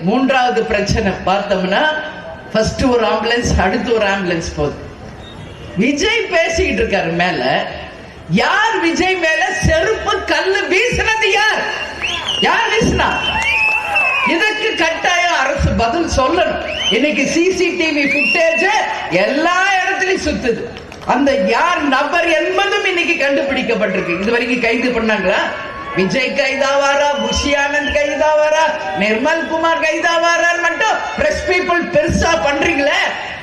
மூன்றாவது பிரச்சனை பார்த்தோம்னா ஃபர்ஸ்ட் ஒரு ஆம்புலன்ஸ் அடுத்து ஒரு ஆம்புலன்ஸ் போகுது. விஜய் பேசிக்கிட்டு இருக்காரு மேல. யார் விஜய் மேல செருப்பு கல்லு வீசினது யார்? யார் வீசினா? இதற்கு கட்டாயம் அரசு பதில் சொல்லணும். இன்னைக்கு சிசிடிவி ஃபுட்டேஜ் எல்லா இடத்துலயும் சுத்துது. அந்த யார் நபர் என்பதும் இன்னைக்கு கண்டுபிடிக்கப்பட்டிருக்கு. இது வரைக்கும் கைது பண்ணாங்களா? விஜய் கைதாவாரா புஷி ஆனந்த் கைதாவாரா நிர்மல் குமார் கைதாவாரான்னு மட்டும் பிரஸ் பீப்புள் பெருசா பண்றீங்களே?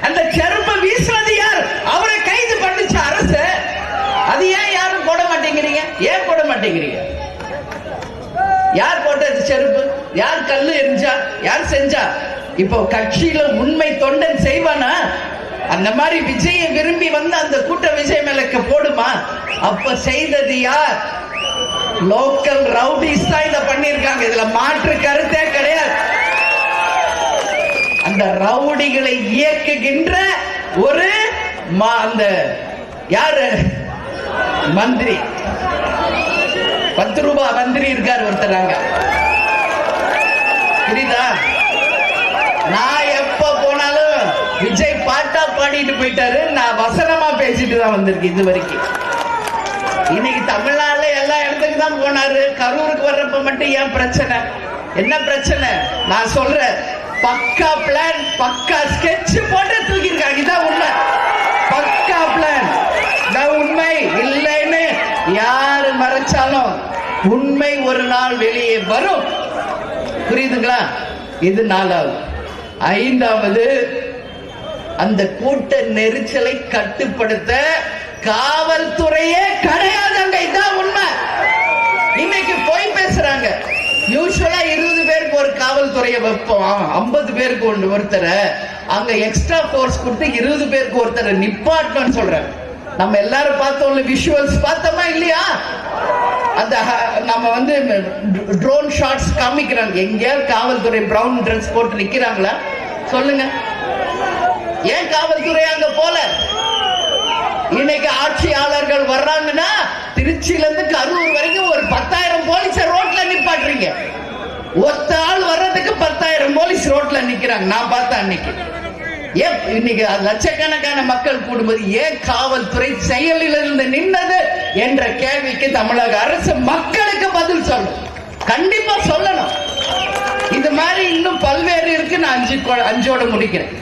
அந்த செருப்பை வீசுறது யார்? அவரை கைது பண்ணுச்சு அரசு. அது ஏன் யாரும் போட மாட்டேங்கிறீங்க? ஏன் போட மாட்டேங்கிறீங்க? யார் போட்டது செருப்பு? யார் கல்லு எரிஞ்சா? யார் செஞ்சா? இப்போ கட்சியில உண்மை தொண்டன் செய்வானா? அந்த மாதிரி விஜயை விரும்பி வந்து அந்த கூட்ட விஜய் மேலக்க போடுமா? அப்ப செய்தது யார்? லோக்கல் ரவுடிஸ் தான் இதை பண்ணிருக்காங்க இதுல மாற்று கருத்தே கிடையாது. அந்த ரவுடிகளை இயக்குகின்ற ஒரு அந்த யாரு? மந்திரி. பத்து ரூபாய் மந்திரி இருக்கார் ஒருத்தர் புரியுதா? நான் எப்ப போனாலும் விஜய் பாட்டா பாடிட்டு போயிட்டாரு. நான் வசனமா பேசிட்டு தான் வந்திருக்கேன் இது வரைக்கும். இன்னைக்கு தமிழ்நாடு தான் போனாரு. கரூருக்கு வர்றப்ப மட்டும் ஏன் பிரச்சனை? என்ன பிரச்சனை? நான் சொல்றேன். பக்கா பிளான் பக்கா ஸ்கெட்ச் போட்டு தூக்கியிருக்காங்க. இதான் உண்மை. பக்கா பிளான் இதான் உண்மை. இல்லைன்னு யாரு மறைச்சாலும் உண்மை ஒரு நாள் வெளியே வரும். புரியுதுங்களா? இது நாலாவது. ஐந்தாவது அந்த கூட்ட நெரிச்சலை கட்டுப்படுத்த காவல்துறையே கிடையாது அங்க இதான் உண்மை இன்னைக்கு போய் பேசுறாங்க யூஸ்வலா இருபது பேருக்கு ஒரு வைப்போம். ஐம்பது பேருக்கு ஒன்று ஒருத்தரை. அங்க எக்ஸ்ட்ரா கோர்ஸ் கொடுத்து இருபது பேருக்கு ஒருத்தரை நிப்பாட்டணும்னு சொல்றாங்க. நம்ம எல்லாரும் பார்த்தோம்ல விஷுவல்ஸ் பார்த்தோமா இல்லையா? அந்த நம்ம வந்து ட்ரோன் ஷாட்ஸ் காமிக்கிறாங்க. எங்கேயாவது காவல்துறை பிரவுன் ட்ரெஸ் போட்டு நிக்கிறாங்களா? சொல்லுங்க. ஏன் காவல்துறை அங்க போல? இன்னைக்கு ஆட்சியாளர்கள் வர்றாங்கன்னா திருச்சியில இருந்து கரூர் வரைக்கும் ஒரு பத்தாயிரம் போலீஸ ரோட்ல நிப்பாட்டுறீங்க. ஒத்த போலீஸ் ரோட்ல நிக்கிறாங்க. நான் பார்த்தேன் அன்னைக்கு. ஏன் இன்னைக்கு லட்சக்கணக்கான மக்கள் கூடும்போது ஏன் காவல்துறை செயலில் இருந்து நின்னது என்ற கேள்விக்கு தமிழக அரசு மக்களுக்கு பதில் சொல்லும் கண்டிப்பா சொல்லணும். இது மாதிரி இன்னும் பல்வேறு இருக்கு. நான் அஞ்சு அஞ்சோட முடிக்கிறேன்.